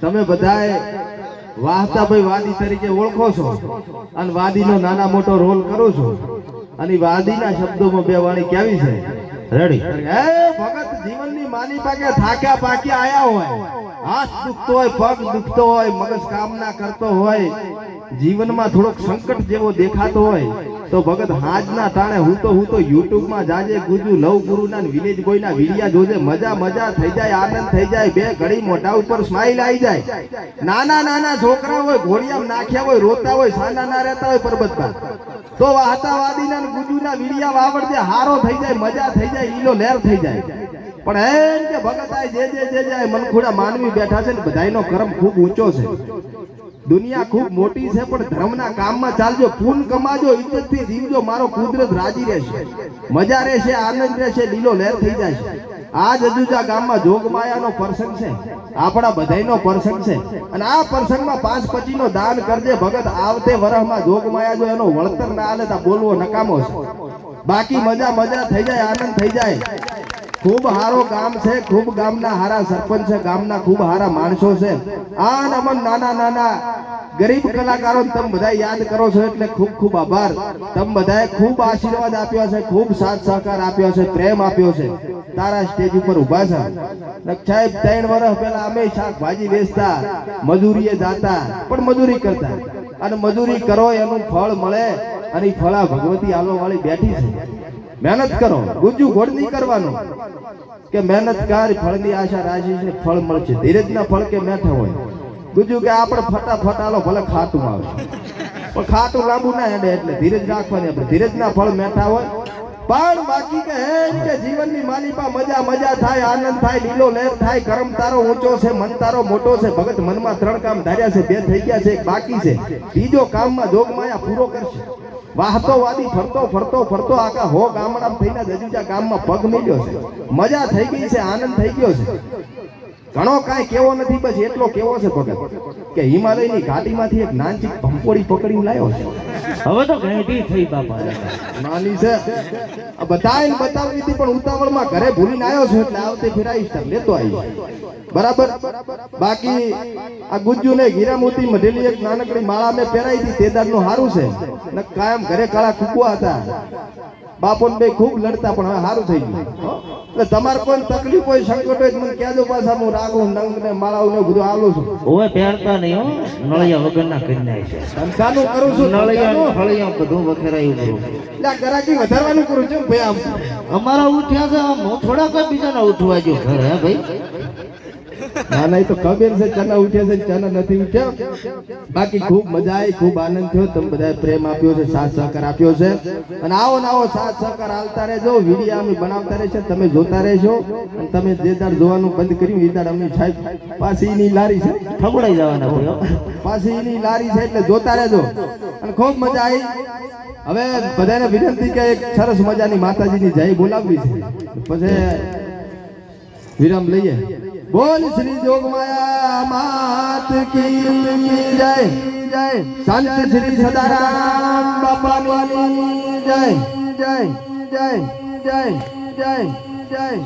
તમે બધાએ વાહતાભાઈ વાદી તરીકે ઓળખો છો અને વાદીનો નાના મોટો રોલ કરો છો. અને વાદીના શબ્દોમાં બે વાણી કેવી છે? રેડી જીવનની માની પાકે થાક્યા પાક્યા આયા હોય. હાથ દુખતો હોય, પગ દુખતો હોય, મગજ કામના કરતો હોય, જીવનમાં થોડોક સંકટ જેવો દેખાતો હોય, તો ભગત હાજના તાણે હું તો હું તો યુટ્યુબમાં જાજે ગુજુ, લવ ગુરુના વિલેજ બોયના વિડિયા જોજે, મજા મજા થઈ જાય, આનંદ થઈ જાય, બે ઘડી મોઢા ઉપર સ્માઈલ આવી જાય. નાના નાના છોકરા હોય, ઘોડિયામાં નાખ્યા હોય, રોતા હોય, સાના ના રહેતા હોય પરબતમાં તો વાતાવાદીના ગુજુના વિડિયા વાવડજે, હારો થઈ જાય, મજા થઈ જાય ઈલો લહેર થઈ જાય. પણ એમ કે ભગત જે જે જે જે મનખુડા માનવી બેઠા છે ને, બધાયનો કર્મ ખૂબ ઊંચો છે. દુનિયા ખૂબ મોટી છે, પણ ધર્મના કામમાં ચાલજો, પૂન કમાજો, ઇજ્જતથી જીવજો, મારો કુદરત રાજી રહેશે. મજા રહેશે, આનંદ રહેશે, લીલો લહેર થઈ જશે આ જજુજા ગામમાં જોગમાયાનો પ્રસંગ છે. આપણા બધાયનો પ્રસંગ છે. અને આ પ્રસંગમાં પાંચ પચીનો દાન કરજે, ભગત આવતે વરહમાં જોગમાયા જો, એનો વળતર ના તો બોલવો નકામો છે. બાકી મજા મજા થઈ જાય, આનંદ થઈ જાય. ખૂબ હારો ગામ છે, ખૂબ ગામના હારા સરપંચ છે, ગામના ખૂબ હારા માણસો છે. આ નમન નાના નાના ગરીબ કલાકારો તમે બધા યાદ કરો છો એટલે ખૂબ ખૂબ આભાર. તમે બધાએ ખૂબ આશીર્વાદ આપ્યો છે, ખૂબ સાથ સહકાર આપ્યો છે, પ્રેમ આપ્યો છે. તારા સ્ટેજ ઉપર ઊભા છે સાહેબ, ત્રણ વર્ષ પહેલા અમે શાકભાજી વેચતા, મજૂરીએ જાતા, પણ મજૂરી કરતા. અને મજૂરી કરો, એનું ફળ મળે અને ફળા ભગવતી આલો વાળી બેઠી છે. મહેનત કરો, ગુજુ ઘોડ નહીં કરવાનું. કે મહેનત કર ફળની આશા રાખી છે, ફળ મળશે. ધીરજના ફળ કે મેઠા હોય. ગુજુ કે આપણે ફટાફટ આલો ભલે ખાટું આવે. પણ ખાટું લાંબુ ના હેડે એટલે ધીરજ રાખવાની આપણે. ધીરજના ફળ મેઠા હોય. પણ બાકી કે હે કે જીવનની માલિપા મજા મજા થાય, આનંદ થાય, લીલો લહેર થાય, કરમ તારો ઊંચો છે, મન તારો મોટો છે, ભગત મનમાં ત્રણ કામ ધાર્યા છે, બે થઈ ગયા છે, એક બાકી છે. બીજો કામમાં જોગમાયા પૂરો કરશે. વાહતો વાદી, ફરતો ફરતો ફરતો આખા હો ગામડા થઈને જજુજા ગામમાં પગ મૂક્યો છે. મજા થઈ ગઈ છે, આનંદ થઈ ગયો છે. ઘણો કાંઈ કેવો નથી બસ એટલો કેવો છે ભગત કે હિમાલયની ઘાટીમાંથી એક નાનચી ભંપોડી પકડીને લાવ્યો છે. હવે તો ઘેટી થઈ બાપા. નાની છે. આ બધાને બતાવવી હતી પણ ઉતાવળમાં ઘરે ભૂલીને આવ્યો છું એટલે આવતે ફેરાઈશ તાર લેતો આવી બરાબર? બાકી આ ગુજ્જુ ને હીરામોતી મઢેલી એક નાનકડી માળા મેં પહેરાઈ હતી તેદારનું સારું છે. ને કાયમ ઘરે કાળા કૂકવા હતા. બાપોને બે ખૂબ લડતા પણ હવે સારું થઈ ગયું. એટલે તમારે કોઈ તકલીફ હોય સંકટ હોય મને કહેજો પાછા હું રાગુ નંગ ને માળાઓ ને બધું આવું છું. હવે પહેરતા નહીં હો. નળિયા વગરના કરી નાખે. સંસાનું કરું છું નળિયા. ફળિયા બધું વખેરાયું કરું એટલે ગરાકી વધારવાનું કરું છું ભાઈ આમ. અમારા ઉઠ્યા છે આમ હું થોડા કઈ બીજાના ઉઠવા જો ઘર હે ભાઈ. ના ના એ તો ખબર છે ચના ઉઠ્યા છે ચના નથી ઉઠ્યા. બાકી ખૂબ મજા આવી ખૂબ આનંદ થયો. તમે બધાએ પ્રેમ આપ્યો છે સાથ સહકાર આપ્યો છે. અને આવો ને આવો સાથ સહકાર હાલતા રહેજો. વીડિયો અમે બનાવતા રહેશે તમે જોતા રહેશો અને તમે જે દાડ જોવાનું બંધ કર્યું એ દાડ અમને સાહેબ પાછી એની લારી છે. ઠગડાઈ જવાના પાછી એની લારી છે એટલે જોતા રહેજો. અને ખૂબ મજા આવી. હવે બધાને વિનંતી કે એક સરસ મજાની માતાજીની જય બોલાવવી છે. પછી વિરામ લઈએ. બોલ શ્રી જોગમાયા, માત કી જય જય. સંત શ્રી સદારામ બાપાની જય જય જય જય જય જય.